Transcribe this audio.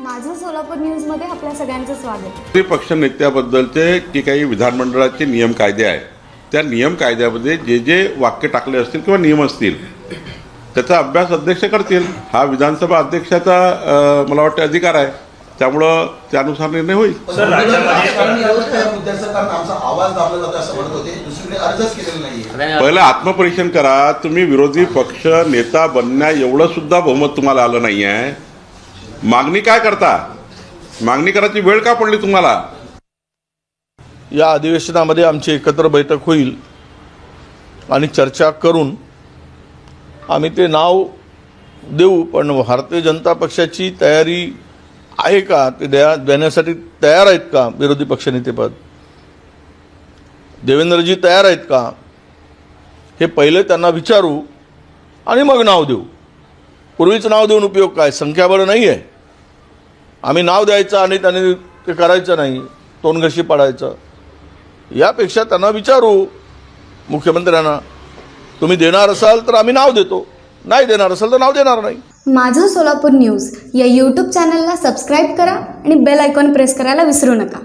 माझं सोलापूर न्यूजमध्ये आपल्या सगळ्यांचं स्वागत. पक्ष नेत्याबद्दलचे जे काही विधानमंडळाचे नियम कायदे आहेत त्या नियम कायद्यामध्ये जे जे वाक्य टाकले असतील किंवा नियम असतील त्याचा अभ्यास अध्यक्ष करतील. हा विधानसभा अध्यक्षाचा अ, मला वाटतं अधिकार आहे. त्यामुळं त्यानुसार निर्णय होईल. सर, राज्यामध्ये- कारण एवढं या मुद्द्याचं कारण आमचा आवाज दाबला जातो असं म्हणत होते. दुसरीकडे अर्जच केलेला नाहीये. पहिलं आत्मपरीक्षण करा. तुम्ही विरोधी पक्ष नेता बनण्या एवढं सुद्धा बहुमत तुम्हाला आलं नाही आहे मागणी काय करता? मागणी करायची वेळ का पडली तुम्हाला? या अधिवेशनामध्ये आमची एकत्र बैठक होईल आणि चर्चा करून आम्ही ते नाव देऊ पण भारतीय जनता पक्षाची तयारी आहे का? ते द्या देण्यासाठी तयार आहेत का विरोधी पक्षनेतेपद देवेंद्रजी तयार आहेत का? हे पहिले त्यांना विचारू आणि मग नाव देऊ. पूर्वीचं नाव देऊन उपयोग काय? संख्याबळ नाही आहे आम्ही नाव द्यायचं आणि त्यांनी ते करायचं नाही तोंडघशी पाडायचं. यापेक्षा त्यांना विचारू मुख्यमंत्र्यांना तुम्ही देणार असाल तर आम्ही नाव देतो. नाही देणार असाल तर नाव देणार नाही. माझं सोलापूर न्यूज या यूट्यूब चॅनलला सबस्क्राईब करा आणि बेल आयकॉन प्रेस करायला विसरू नका.